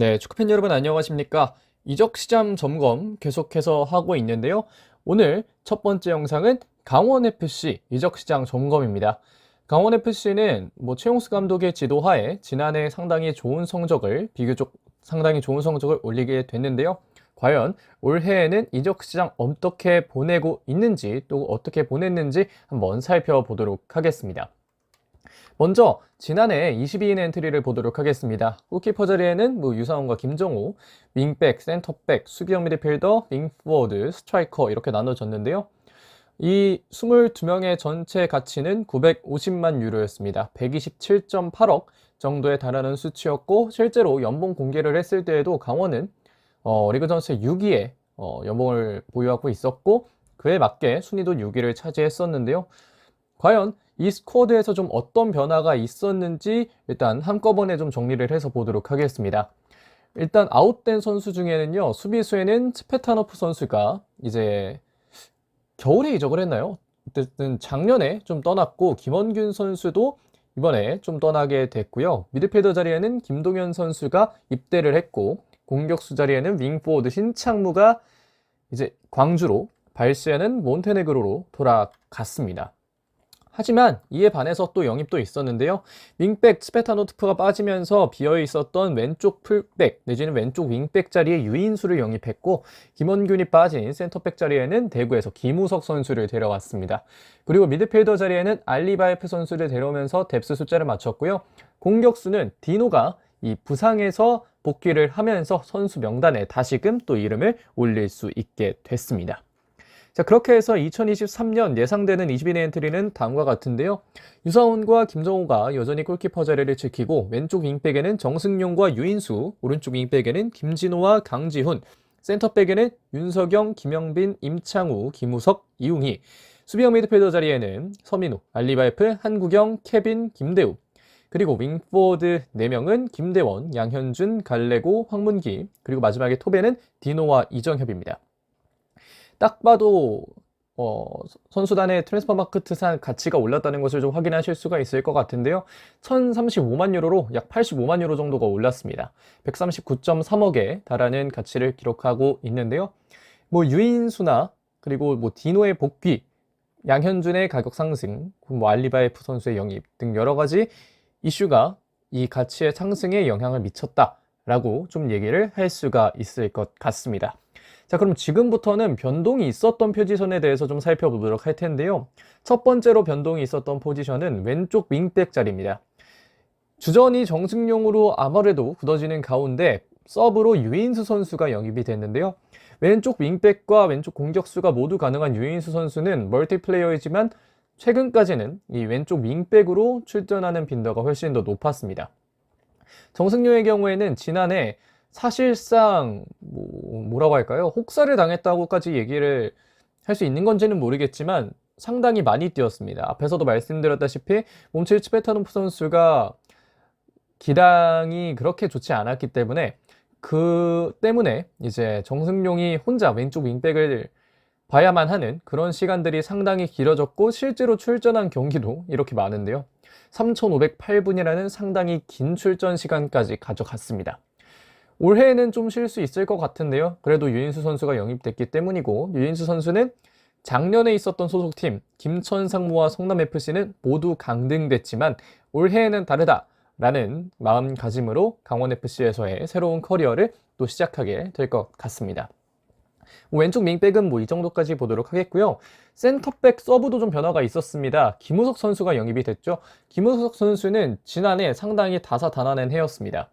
네, 축구팬 여러분 안녕하십니까? 이적 시장 점검 계속해서 하고 있는데요. 오늘 첫 번째 영상은 강원 FC 이적 시장 점검입니다. 강원 FC는 뭐 최용수 감독의 지도하에 지난해 상당히 좋은 성적을 비교적 상당히 좋은 성적을 올리게 됐는데요. 과연 올해에는 이적 시장 어떻게 보내고 있는지 또 어떻게 보냈는지 한번 살펴보도록 하겠습니다. 먼저 지난해 22인 엔트리를 보도록 하겠습니다. 골키퍼 자리에는 뭐 유사원과 김정우, 윙백, 센터백, 수비형 미드필더, 윙포워드, 스트라이커 이렇게 나눠졌는데요. 이 22명의 전체 가치는 950만 유로였습니다. 127.8억 정도에 달하는 수치였고 실제로 연봉 공개를 했을 때에도 강원은 어, 리그 전체 6위에 어, 연봉을 보유하고 있었고 그에 맞게 순위도 6위를 차지했었는데요. 과연 이 스쿼드에서 좀 어떤 변화가 있었는지 일단 한꺼번에 좀 정리를 해서 보도록 하겠습니다. 일단 아웃된 선수 중에는요, 수비수에는 스페타노프 선수가 이제 겨울에 이적을 했나요? 어쨌든 작년에 좀 떠났고, 김원균 선수도 이번에 좀 떠나게 됐고요. 미드필더 자리에는 김동현 선수가 입대를 했고, 공격수 자리에는 윙포워드 신창무가 이제 광주로, 발시에는 몬테네그로로 돌아갔습니다. 하지만 이에 반해서 또 영입도 있었는데요. 윙백 스페타노트프가 빠지면서 비어 있었던 왼쪽 풀백 내지는 왼쪽 윙백 자리에 유인수를 영입했고 김원균이 빠진 센터백 자리에는 대구에서 김우석 선수를 데려왔습니다. 그리고 미드필더 자리에는 알리바이프 선수를 데려오면서 뎁스 숫자를 맞췄고요. 공격수는 디노가 이 부상에서 복귀를 하면서 선수 명단에 다시금 또 이름을 올릴 수 있게 됐습니다. 자, 그렇게 해서 2023년 예상되는 20인의 엔트리는 다음과 같은데요. 유사원과 김정호가 여전히 골키퍼 자리를 지키고 왼쪽 윙백에는 정승용과 유인수, 오른쪽 윙백에는 김진호와 강지훈, 센터백에는 윤석영, 김영빈, 임창우, 김우석, 이웅희, 수비형 미드필더 자리에는 서민우, 알리바이프, 한국영, 케빈, 김대우, 그리고 윙포워드 4명은 김대원, 양현준, 갈레고, 황문기, 그리고 마지막에 톱에는 디노와 이정협입니다. 딱 봐도 어, 선수단의 트랜스퍼 마크트상 가치가 올랐다는 것을 좀 확인하실 수가 있을 것 같은데요. 1035만 유로로 약 85만 유로 정도가 올랐습니다. 139.3억에 달하는 가치를 기록하고 있는데요. 뭐 유인수나 그리고 뭐 디노의 복귀, 양현준의 가격 상승, 뭐 알리바이프 선수의 영입 등 여러 가지 이슈가 이 가치의 상승에 영향을 미쳤다라고 좀 얘기를 할 수가 있을 것 같습니다. 자, 그럼 지금부터는 변동이 있었던 포지션에 대해서 좀 살펴보도록 할 텐데요. 첫 번째로 변동이 있었던 포지션은 왼쪽 윙백 자리입니다. 주전이 정승용으로 아무래도 굳어지는 가운데 서브로 유인수 선수가 영입이 됐는데요. 왼쪽 윙백과 왼쪽 공격수가 모두 가능한 유인수 선수는 멀티플레이어이지만 최근까지는 이 왼쪽 윙백으로 출전하는 빈도가 훨씬 더 높았습니다. 정승용의 경우에는 지난해 사실상 뭐, 뭐라고 할까요? 혹사를 당했다고까지 얘기를 할 수 있는 건지는 모르겠지만 상당히 많이 뛰었습니다. 앞에서도 말씀드렸다시피 몸칠 치페타노프 선수가 기량이 그렇게 좋지 않았기 때문에 그 때문에 이제 정승용이 혼자 왼쪽 윙백을 봐야만 하는 그런 시간들이 상당히 길어졌고 실제로 출전한 경기도 이렇게 많은데요. 3,508분이라는 상당히 긴 출전 시간까지 가져갔습니다. 올해에는 좀 쉴 수 있을 것 같은데요. 그래도 유인수 선수가 영입됐기 때문이고 유인수 선수는 작년에 있었던 소속팀 김천상무와 성남FC는 모두 강등됐지만 올해에는 다르다 라는 마음가짐으로 강원FC에서의 새로운 커리어를 또 시작하게 될 것 같습니다. 뭐 왼쪽 윙백은 뭐 이 정도까지 보도록 하겠고요. 센터백 서브도 좀 변화가 있었습니다. 김우석 선수가 영입이 됐죠. 김우석 선수는 지난해 상당히 다사다난한 해였습니다.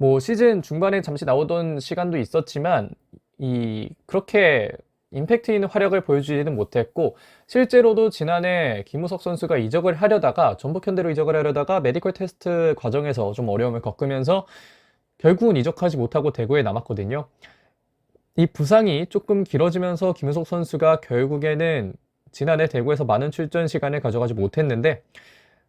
뭐 시즌 중반에 잠시 나오던 시간도 있었지만 이 그렇게 임팩트 있는 활약을 보여주지는 못했고 실제로도 지난해 김우석 선수가 이적을 하려다가 전북현대로 이적을 하려다가 메디컬 테스트 과정에서 좀 어려움을 겪으면서 결국은 이적하지 못하고 대구에 남았거든요. 이 부상이 조금 길어지면서 김우석 선수가 결국에는 지난해 대구에서 많은 출전 시간을 가져가지 못했는데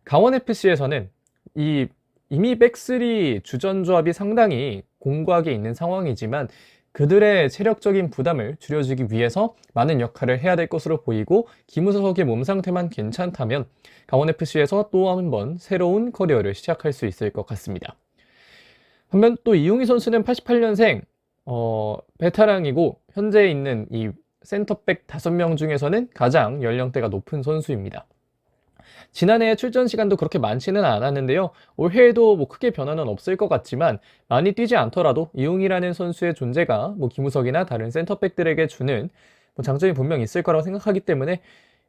강원 FC에서는 이 이미 백스리 주전 조합이 상당히 공고하게 있는 상황이지만 그들의 체력적인 부담을 줄여주기 위해서 많은 역할을 해야 될 것으로 보이고 김우석의 몸 상태만 괜찮다면 강원FC에서 또 한 번 새로운 커리어를 시작할 수 있을 것 같습니다. 반면 또 이용희 선수는 88년생 어, 베테랑이고 현재 있는 이 센터백 5명 중에서는 가장 연령대가 높은 선수입니다. 지난해 출전 시간도 그렇게 많지는 않았는데요. 올해에도 뭐 크게 변화는 없을 것 같지만 많이 뛰지 않더라도 이용이라는 선수의 존재가 뭐 김우석이나 다른 센터백들에게 주는 뭐 장점이 분명 있을 거라고 생각하기 때문에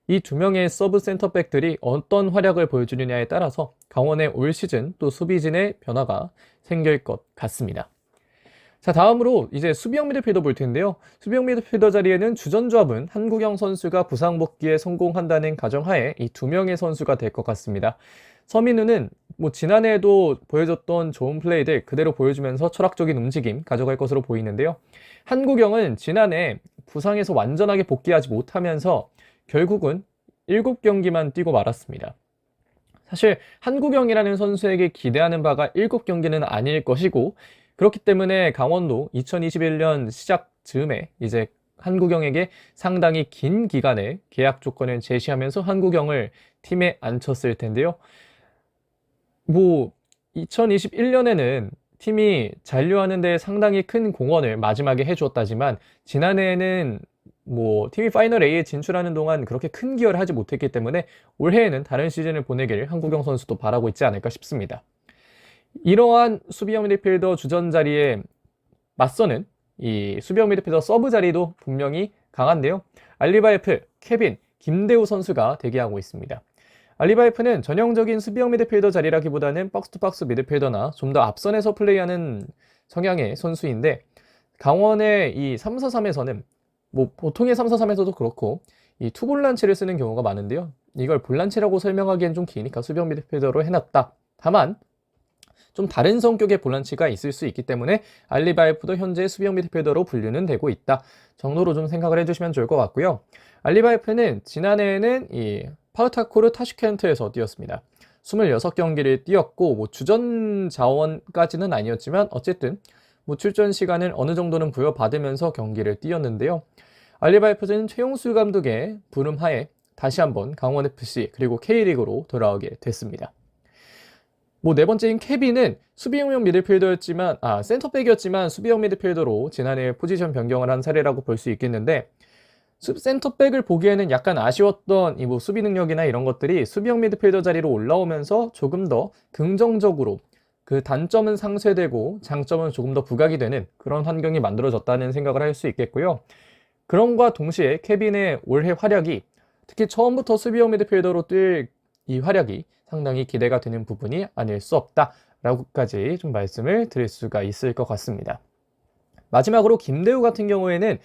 이 두 명의 서브 센터백들이 어떤 활약을 보여주느냐에 따라서 강원의 올 시즌 또 수비진의 변화가 생길 것 같습니다. 자, 다음으로 이제 수비형 미드필더 볼 텐데요. 수비형 미드필더 자리에는 주전조합은 한국영 선수가 부상 복귀에 성공한다는 가정하에 이 두 명의 선수가 될 것 같습니다. 서민우는 뭐 지난해에도 보여줬던 좋은 플레이들 그대로 보여주면서 철학적인 움직임 가져갈 것으로 보이는데요. 한국영은 지난해 부상에서 완전하게 복귀하지 못하면서 결국은 7경기만 뛰고 말았습니다. 사실 한국영이라는 선수에게 기대하는 바가 7경기는 아닐 것이고 그렇기 때문에 강원도 2021년 시작 즈음에 이제 한국영에게 상당히 긴 기간의 계약 조건을 제시하면서 한국영을 팀에 앉혔을 텐데요. 뭐 2021년에는 팀이 잔류하는 데 상당히 큰 공헌을 마지막에 해주었다지만 지난해에는 뭐 팀이 파이널 A에 진출하는 동안 그렇게 큰 기여를 하지 못했기 때문에 올해에는 다른 시즌을 보내길 한국영 선수도 바라고 있지 않을까 싶습니다. 이러한 수비형 미드필더 주전 자리에 맞서는 이 수비형 미드필더 서브 자리도 분명히 강한데요. 알리바이프, 케빈, 김대우 선수가 대기하고 있습니다. 알리바이프는 전형적인 수비형 미드필더 자리라기보다는 박스투박스 미드필더나 좀 더 앞선에서 플레이하는 성향의 선수인데 강원의 이 3-4-3에서는 뭐 보통의 3-4-3에서도 그렇고 이 투볼란치를 쓰는 경우가 많은데요. 이걸 볼란치라고 설명하기엔 좀 기니까 수비형 미드필더로 해놨다. 다만 좀 다른 성격의 볼란치가 있을 수 있기 때문에 알리바이프도 현재 수비형 미드필더로 분류는 되고 있다 정도로 좀 생각을 해주시면 좋을 것 같고요. 알리바이프는 지난해에는 이 파우타코르 타슈켄트에서 뛰었습니다. 26경기를 뛰었고 뭐 주전 자원까지는 아니었지만 어쨌든 뭐 출전 시간을 어느 정도는 부여받으면서 경기를 뛰었는데요. 알리바이프는 최용수 감독의 부름하에 다시 한번 강원FC 그리고 K리그로 돌아오게 됐습니다. 뭐 네 번째인 케빈은 수비형 미드필더였지만 아 센터백이었지만 수비형 미드필더로 지난해 포지션 변경을 한 사례라고 볼 수 있겠는데 센터백을 보기에는 약간 아쉬웠던 이 뭐 수비 능력이나 이런 것들이 수비형 미드필더 자리로 올라오면서 조금 더 긍정적으로 그 단점은 상쇄되고 장점은 조금 더 부각이 되는 그런 환경이 만들어졌다는 생각을 할 수 있겠고요. 그런과 동시에 케빈의 올해 활약이 특히 처음부터 수비형 미드필더로 뛸 이 활약이 상당히 기대가 되는 부분이 아닐 수 없다라고까지 좀 말씀을 드릴 수가 있을 것 같습니다. 마지막으로 김대우 같은 경우에는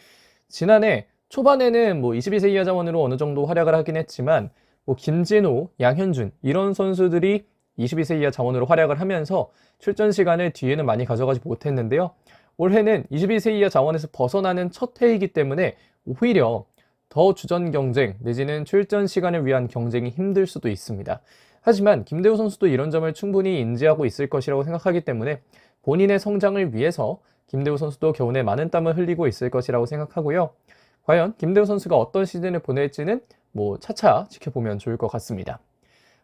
지난해 초반에는 뭐 22세 이하 자원으로 어느 정도 활약을 하긴 했지만 뭐 김진호, 양현준 이런 선수들이 22세 이하 자원으로 활약을 하면서 출전 시간을 뒤에는 많이 가져가지 못했는데요. 올해는 22세 이하 자원에서 벗어나는 첫 해이기 때문에 오히려 더 주전 경쟁 내지는 출전 시간을 위한 경쟁이 힘들 수도 있습니다. 하지만 김대우 선수도 이런 점을 충분히 인지하고 있을 것이라고 생각하기 때문에 본인의 성장을 위해서 김대우 선수도 겨우내 많은 땀을 흘리고 있을 것이라고 생각하고요. 과연 김대우 선수가 어떤 시즌을 보낼지는 뭐 차차 지켜보면 좋을 것 같습니다.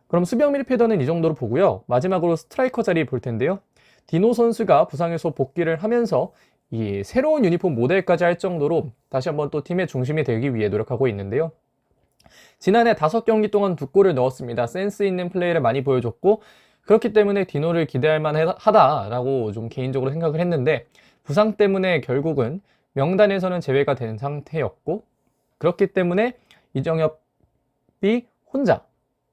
그럼 수비형 미드필더는 이 정도로 보고요. 마지막으로 스트라이커 자리 볼 텐데요. 디노 선수가 부상에서 복귀를 하면서 이 새로운 유니폼 모델까지 할 정도로 다시 한번 또 팀의 중심이 되기 위해 노력하고 있는데요. 지난해 다섯 경기 동안 두 골을 넣었습니다. 센스 있는 플레이를 많이 보여줬고 그렇기 때문에 디노를 기대할 만하다라고 좀 개인적으로 생각을 했는데 부상 때문에 결국은 명단에서는 제외가 된 상태였고 그렇기 때문에 이정엽이 혼자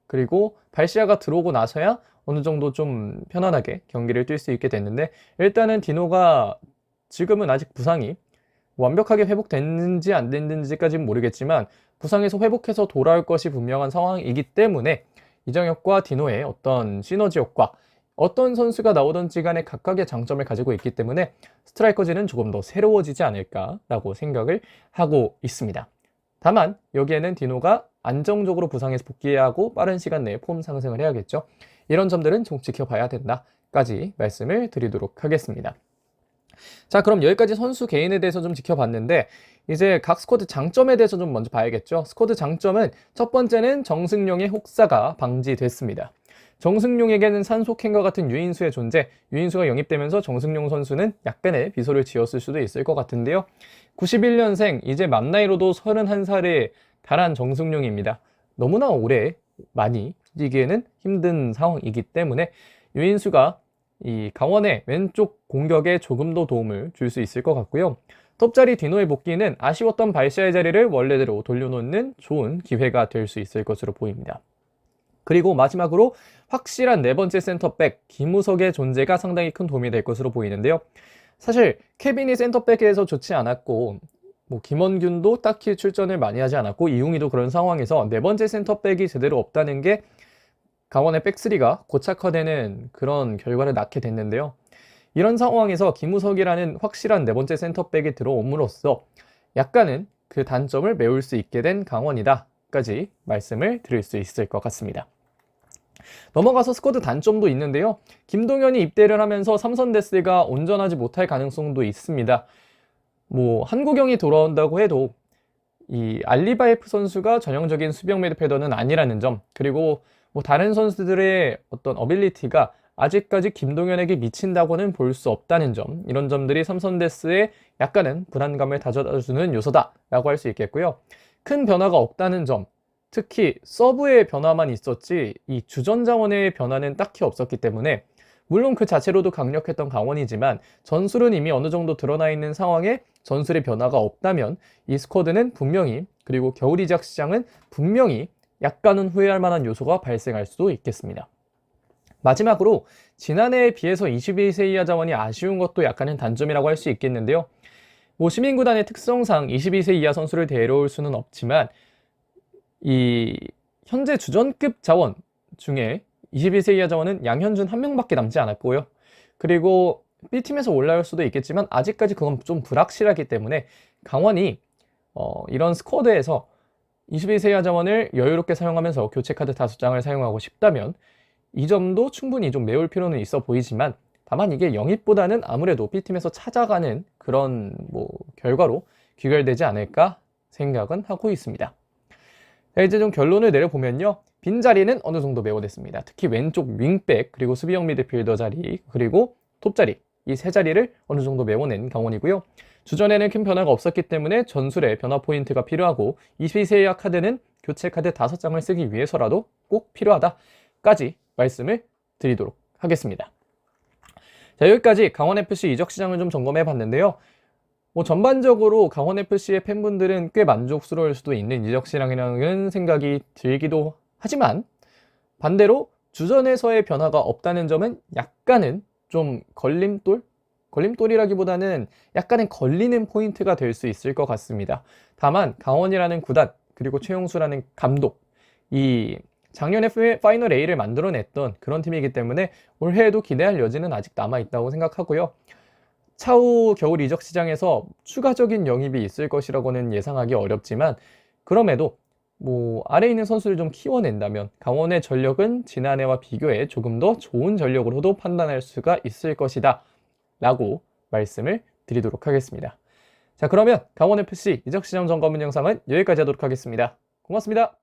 그리고 발시아가 들어오고 나서야 어느 정도 좀 편안하게 경기를 뛸 수 있게 됐는데 일단은 디노가 지금은 아직 부상이 완벽하게 회복됐는지 안 됐는지까지는 모르겠지만 부상에서 회복해서 돌아올 것이 분명한 상황이기 때문에 이정혁과 디노의 어떤 시너지 효과 어떤 선수가 나오던지 간에 각각의 장점을 가지고 있기 때문에 스트라이커진은 조금 더 새로워지지 않을까라고 생각을 하고 있습니다. 다만 여기에는 디노가 안정적으로 부상에서 복귀하고 빠른 시간 내에 폼 상승을 해야겠죠. 이런 점들은 좀 지켜봐야 된다까지 말씀을 드리도록 하겠습니다. 자, 그럼 여기까지 선수 개인에 대해서 좀 지켜봤는데 이제 각 스쿼드 장점에 대해서 좀 먼저 봐야겠죠. 스쿼드 장점은 첫 번째는 정승용의 혹사가 방지됐습니다. 정승용에게는 산소캔과 같은 유인수의 존재, 유인수가 영입되면서 정승용 선수는 약간의 비소를 지었을 수도 있을 것 같은데요. 91년생, 이제 만 나이로도 31살에 달한 정승용입니다. 너무나 오래 많이 뛰기에는 힘든 상황이기 때문에 유인수가 이 강원의 왼쪽 공격에 조금 더 도움을 줄 수 있을 것 같고요. 톱자리 디노의 복귀는 아쉬웠던 발샤의 자리를 원래대로 돌려놓는 좋은 기회가 될 수 있을 것으로 보입니다. 그리고 마지막으로 확실한 네 번째 센터백 김우석의 존재가 상당히 큰 도움이 될 것으로 보이는데요. 사실 케빈이 센터백에서 좋지 않았고 뭐 김원균도 딱히 출전을 많이 하지 않았고 이웅이도 그런 상황에서 네 번째 센터백이 제대로 없다는 게 강원의 백스리가 고착화되는 그런 결과를 낳게 됐는데요. 이런 상황에서 김우석이라는 확실한 네 번째 센터백이 들어옴으로써 약간은 그 단점을 메울 수 있게 된 강원이다까지 말씀을 드릴 수 있을 것 같습니다. 넘어가서 스쿼드 단점도 있는데요. 김동현이 입대를 하면서 삼선 데스가 온전하지 못할 가능성도 있습니다. 뭐 한국영이 돌아온다고 해도 이 알리바이프 선수가 전형적인 수비형 미드필더는 아니라는 점 그리고 뭐 다른 선수들의 어떤 어빌리티가 아직까지 김동현에게 미친다고는 볼 수 없다는 점 이런 점들이 삼선데스에 약간은 불안감을 다져주는 요소다라고 할 수 있겠고요. 큰 변화가 없다는 점 특히 서브의 변화만 있었지 이 주전 자원의 변화는 딱히 없었기 때문에 물론 그 자체로도 강력했던 강원이지만 전술은 이미 어느 정도 드러나 있는 상황에 전술의 변화가 없다면 이 스쿼드는 분명히 그리고 겨울 이적 시장은 분명히 약간은 후회할 만한 요소가 발생할 수도 있겠습니다. 마지막으로 지난해에 비해서 22세 이하 자원이 아쉬운 것도 약간은 단점이라고 할 수 있겠는데요. 뭐 시민구단의 특성상 22세 이하 선수를 데려올 수는 없지만 이 현재 주전급 자원 중에 22세 이하 자원은 양현준 한 명밖에 남지 않았고요. 그리고 B팀에서 올라올 수도 있겠지만 아직까지 그건 좀 불확실하기 때문에 강원이 어, 이런 스쿼드에서 22세 이하 자원을 여유롭게 사용하면서 교체 카드 5장을 사용하고 싶다면 이 점도 충분히 좀 메울 필요는 있어 보이지만 다만 이게 영입보다는 아무래도 B팀에서 찾아가는 그런 뭐 결과로 귀결되지 않을까 생각은 하고 있습니다. 자, 이제 좀 결론을 내려보면요. 빈자리는 어느 정도 메워냈습니다. 특히 왼쪽 윙백 그리고 수비형 미드필더 자리 그리고 톱 자리 이 세 자리를 어느 정도 메워낸 강원이고요. 주전에는 큰 변화가 없었기 때문에 전술에 변화 포인트가 필요하고 22세 이하 카드는 교체 카드 5장을 쓰기 위해서라도 꼭 필요하다 까지 말씀을 드리도록 하겠습니다. 자, 여기까지 강원FC 이적 시장을 좀 점검해 봤는데요. 뭐 전반적으로 강원FC의 팬분들은 꽤 만족스러울 수도 있는 이적 시장이라는 생각이 들기도 하지만 반대로 주전에서의 변화가 없다는 점은 약간은 좀 걸림돌? 걸림돌이라기보다는 약간은 걸리는 포인트가 될 수 있을 것 같습니다. 다만 강원이라는 구단 그리고 최용수라는 감독 이 작년에 파이널 A를 만들어냈던 그런 팀이기 때문에 올해에도 기대할 여지는 아직 남아 있다고 생각하고요. 차후 겨울 이적 시장에서 추가적인 영입이 있을 것이라고는 예상하기 어렵지만 그럼에도 뭐 아래 있는 선수를 좀 키워낸다면 강원의 전력은 지난해와 비교해 조금 더 좋은 전력으로도 판단할 수가 있을 것이다 라고 말씀을 드리도록 하겠습니다. 자 그러면 강원FC 이적 시장 점검문 영상은 여기까지 하도록 하겠습니다. 고맙습니다.